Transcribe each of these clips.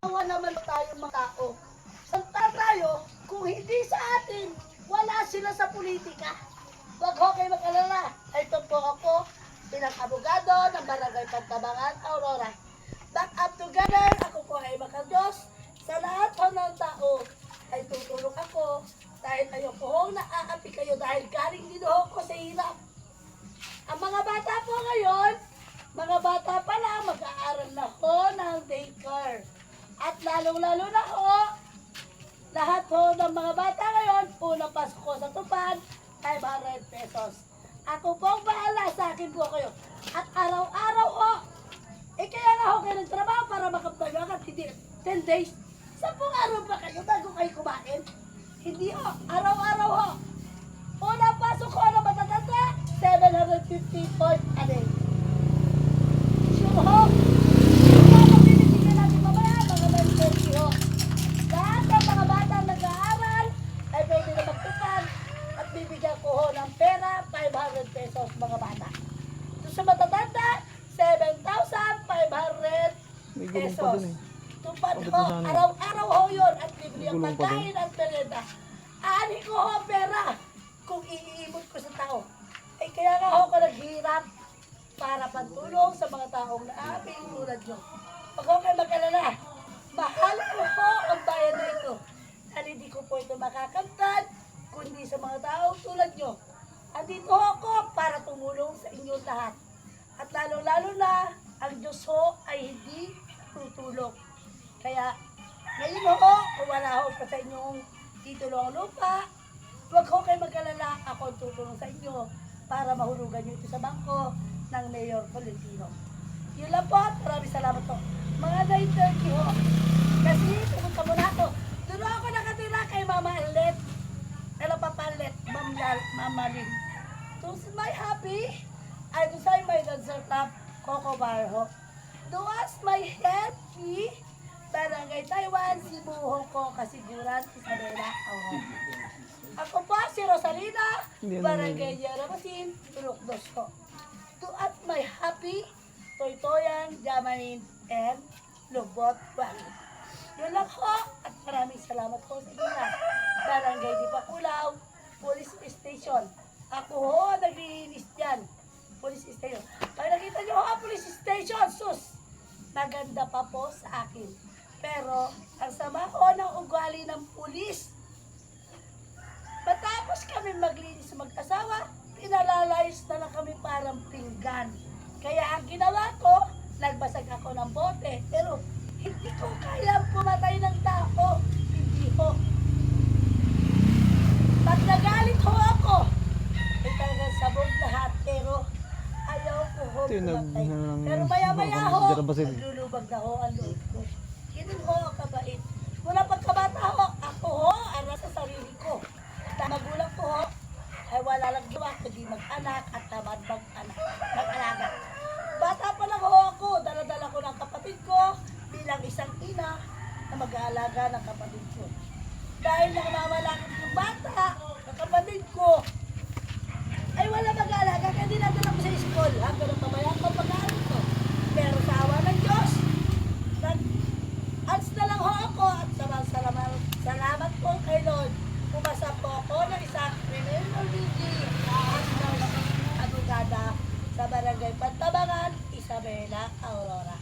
Awa naman tayo mga tao. Santa tayo, kung hindi sa atin, wala sila sa politika. Huwag ho kayo mag-alala. Ito po ako, pinag-abogado ng Barangay Pantabangan, Aurora. Back up together, ako po ay makadiyos. Sa lahat ho ng tao lalong-lalo na ho, lahat ho ng mga bata ngayon, unang pasok ko sa tupad, 500 pesos. Ako po ang bahala sa akin po kayo. At araw-araw ho, eh kaya nga ho kayo nagtrabaho para makapagano agad, hindi 10 days. Sampung araw pa kayo bago kayo kumain? Hindi ho, araw-araw ho. Una pasok ko na matatanda, 750 point a day. Sure ho, kaya ang binibigyan natin mamaya, mga mentality ho. Lahat ng mga bata nag-aaral ay pwede na magtupad at bibigyan ko ho ng pera, 500 pesos mga bata. Doon sa matatanda, 7,500 May gulong pa pesos. eh. Tupad ho, nasana? araw-araw ho yun at bibili ang pagkain at merienda. Ani ko ho pera kung iiimot ko sa tao. Ay kaya nga ho ko naghirap para pantulong sa mga taong naaming tulad nyo. Huwag ho kayo mag-alala. Mahal ko ho ang bayan na ito. Dahil hindi ko po ito makakamtan, kundi sa mga taong tulad nyo. Andito ho ako para tumulong sa inyong lahat. At lalo-lalo na, ang Diyos ho ay hindi tutulog. Kaya, ngayon ho, kung wala ho pa sa inyong titulo ang lupa, huwag ho kayo mag-alala. Ako tutulong sa inyo para mahulugan nyo ito sa bangko ng Mayor Tolentino. Yun lang po at maraming salamat po. Mga 9.30 ho. Kasi pumunta muna ako. Doon ako nakatira kay Mama Alet. Hello, Papa Alet. Ma'am Lal, Mama Lynn. To my happy, top, Coco Bar ho. Duwas my happy, Barangay Taiwan, Cebu, Hong Kong, Kasiguran, Isabela, Auro. Ako po si Rosalina, Barangay Yaramasin, Tulok Dos ho. To at my happy, Toytoyan, Jamanin, and Lubot Valley. Yun lang ho, at maraming salamat po sa inyo. Barangay Di Pakulaw, Police Station. Ako ho, naglilinis dyan. Police Station. Pag nakita nyo ho ang Police Station, sus, maganda pa po sa akin. Pero, ang sama ho ng ugali ng pulis, Matapos kami maglinis mag-asawa, pinalalayos na lang kami parang pinggan. Kaya ang ginawa ko, nagbasag ako ng bote. Pero hindi ko kaya pumatay ng tao. Hindi ho. Pag nagalit ho ako, talagang sabog lahat. Pero ayaw ko ho Ito yung nag- pumatay. nang- Pero maya-maya ho, naglulubag na ho ang loob ko. Ganun ho ang kabait. Mula pagkabata ho, ako ho, aral sa sarili ko. Magulang ko ho, ay wala lang gawa kundi mag-anak at tamad mag-anak, mag-alaga. Bata pa lang ho ako, daladala ko ng kapatid ko bilang isang ina na mag-aalaga ng kapatid ko. Dahil nakamalakit yung bata, ng kapatid ko, ay wala mag-aalaga, kaya dinadala ko sa school hanggang ng pabayaan ko pag-aaral ko. Pero sa awa ng Diyos, nag Ans na lang ho ako at salamat, salamat, salamat po kay Lord. Pumasa po ako ng isang criminal degree at ng abogada sa Barangay Pantabangan, Isabela, Aurora.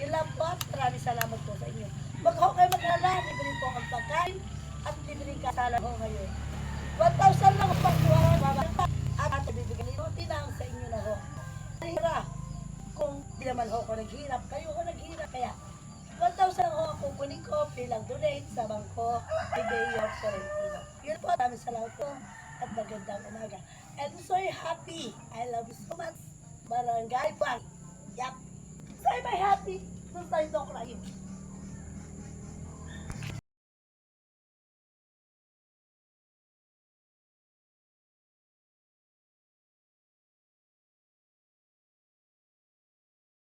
Yun lang po at maraming salamat po sa inyo. Wag ho kayo maglala, libre po ang pagkain at libre kasala ho ngayon. 1,000 naman ho ako naghirap, kayo ho naghirap. Kaya 1,000 lang ho ang kukunin ko bilang donate sa bangko ni Mayor Florentino. Yun po, maraming salamat po at magandang umaga. And so happy. I love you so much. Barangay Bank. Yap. So happy? Doon tayo doon ko